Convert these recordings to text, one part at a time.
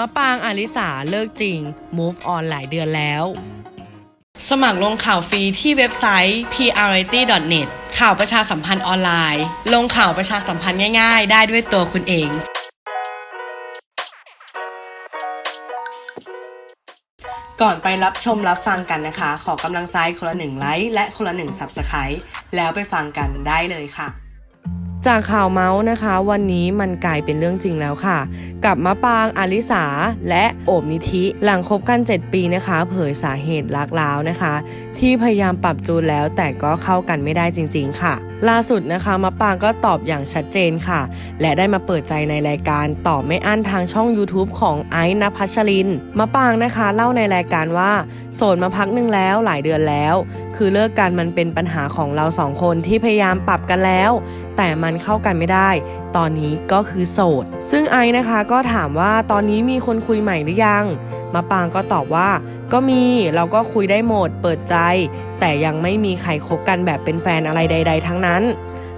มะปางอาลิสาเลิกจริง move on หลายเดือนแล้ว สมัครลงข่าวฟรีที่เว็บไซต์ priority.net ข่าวประชาสัมพันธ์ออนไลน์ ลงข่าวประชาสัมพันธ์ง่ายๆ ได้ด้วยตัวคุณเองก่อนไปรับชมรับฟังกันนะคะ ขอกำลังใจคนละหนึ่งไลค์และคนละหนึ่ง Subscribe แล้วไปฟังกันได้เลยค่ะ จากข่าวเมาส์นะคะ วันนี้มันกลายเป็นเรื่องจริงแล้วค่ะ กับมะปางอลิสาและโอบนิธิหลังคบกัน 7 ปีนะคะ เผยสาเหตุรักร้าวนะคะ ที่พยายามปรับจูนแล้วแต่ก็เข้ากันไม่ได้จริง ๆ ค่ะ ล่าสุดนะคะมะปางก็ตอบอย่างชัดเจนค่ะ และได้มาเปิดใจในรายการตอบไม่อั้นทางช่อง YouTube ของไอซ์นภัชรินมะปางนะคะเล่าในรายการว่าโสดมาพักหนึ่งแล้วหลายเดือนแล้ว คือเลิกกันมันเป็นปัญหาของเราสองคนที่พยายามปรับกันแล้ว แต่มันเข้ากันไม่ได้ ตอนนี้ก็คือโสด ซึ่งไอ้นะคะก็ถามว่าตอนนี้มีคนคุยใหม่หรือยัง มาปางก็ตอบว่า ก็มีเราก็คุยได้หมดเปิดใจ แต่ยังไม่มีใครคบกันแบบเป็นแฟนอะไรใด ๆ ทั้งนั้น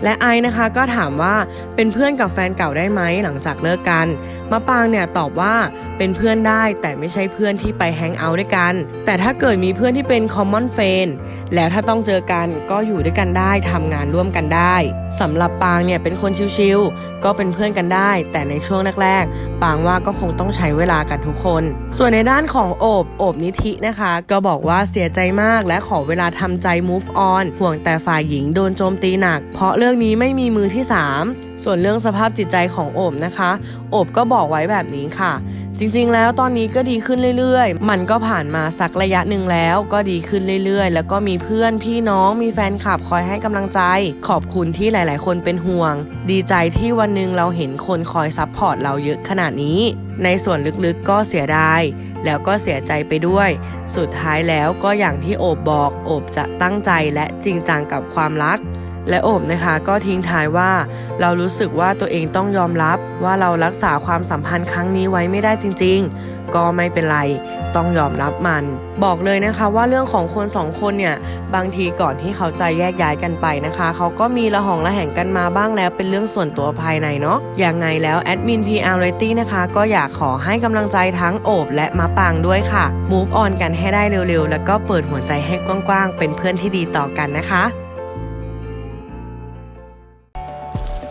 และไอนะคะก็ถามว่าเป็นเพื่อนกับแฟนเก่าได้ไหมหลังจากเลิกกันมะปางเนี่ยตอบว่าเป็นเพื่อนได้แต่ไม่ใช่เพื่อนที่ไปแฮงเอาท์ด้วยกัน แต่ถ้าเกิดมีเพื่อนที่เป็น common friend แล้วถ้าต้องเจอกันก็อยู่ด้วยกันได้ทำงานร่วมกันได้สำหรับปางเนี่ยเป็นคนชิวๆก็เป็นเพื่อนกันได้ แต่ในช่วงแรกๆปางว่าก็คงต้องใช้เวลากันทุกคน ส่วนในด้านของโอบโอบนิธินะคะ ก็บอกว่าเสียใจมากและขอเวลาทำใจ move on ห่วงแต่ฝ่ายหญิงโดนโจมตีหนัก เพราะเรื่องื่องนี้ไม่มีมือที่ 3 ส่วนเรื่องสภาพจิตใจของโอบนะคะ โอบก็บอกไว้แบบนี้ค่ะ จริงๆ แล้วตอนนี้ก็ดีขึ้นเรื่อยๆ มันก็ผ่านมาสักระยะหนึ่งแล้ว ก็ดีขึ้นเรื่อยๆ แล้วก็มีเพื่อนพี่น้องมีแฟนคลับคอยให้กำลังใจ ขอบคุณที่หลายๆ คนเป็นห่วง ดีใจที่วันหนึ่งเราเห็นคนคอยซัพพอร์ตเราเยอะขนาดนี้ ในส่วนลึกๆ ก็เสียดายแล้วก็เสียใจไปด้วย สุดท้ายแล้วก็อย่างที่โอบบอก โอบจะตั้งใจและจริงจังกับความรัก และโอบนะคะก็ทิ้งท้ายว่า เรารู้สึกว่าตัวเองต้องยอมรับว่าเรารักษาความสัมพันธ์ครั้งนี้ไว้ไม่ได้จริง ๆ ก็ไม่เป็นไรต้องยอมรับมัน บอกเลยนะคะว่าเรื่องของคนสองคนเนี่ยบางทีก่อนที่เขาจะแยกย้ายกันไปนะคะ เขาก็มีละหองละแหงกันมาบ้างแล้วเป็นเรื่องส่วนตัวภายในเนาะอย่างไงแล้วแอดมิน PR r a t y นะคะก็อยากขอให้กำลังใจทั้งโอบและมะปางด้วยค่ะ move on กันให้ได้เร็วๆ แล้วก็เปิดหัวใจให้กว้างๆ เป็นเพื่อนที่ดีต่อกันนะคะ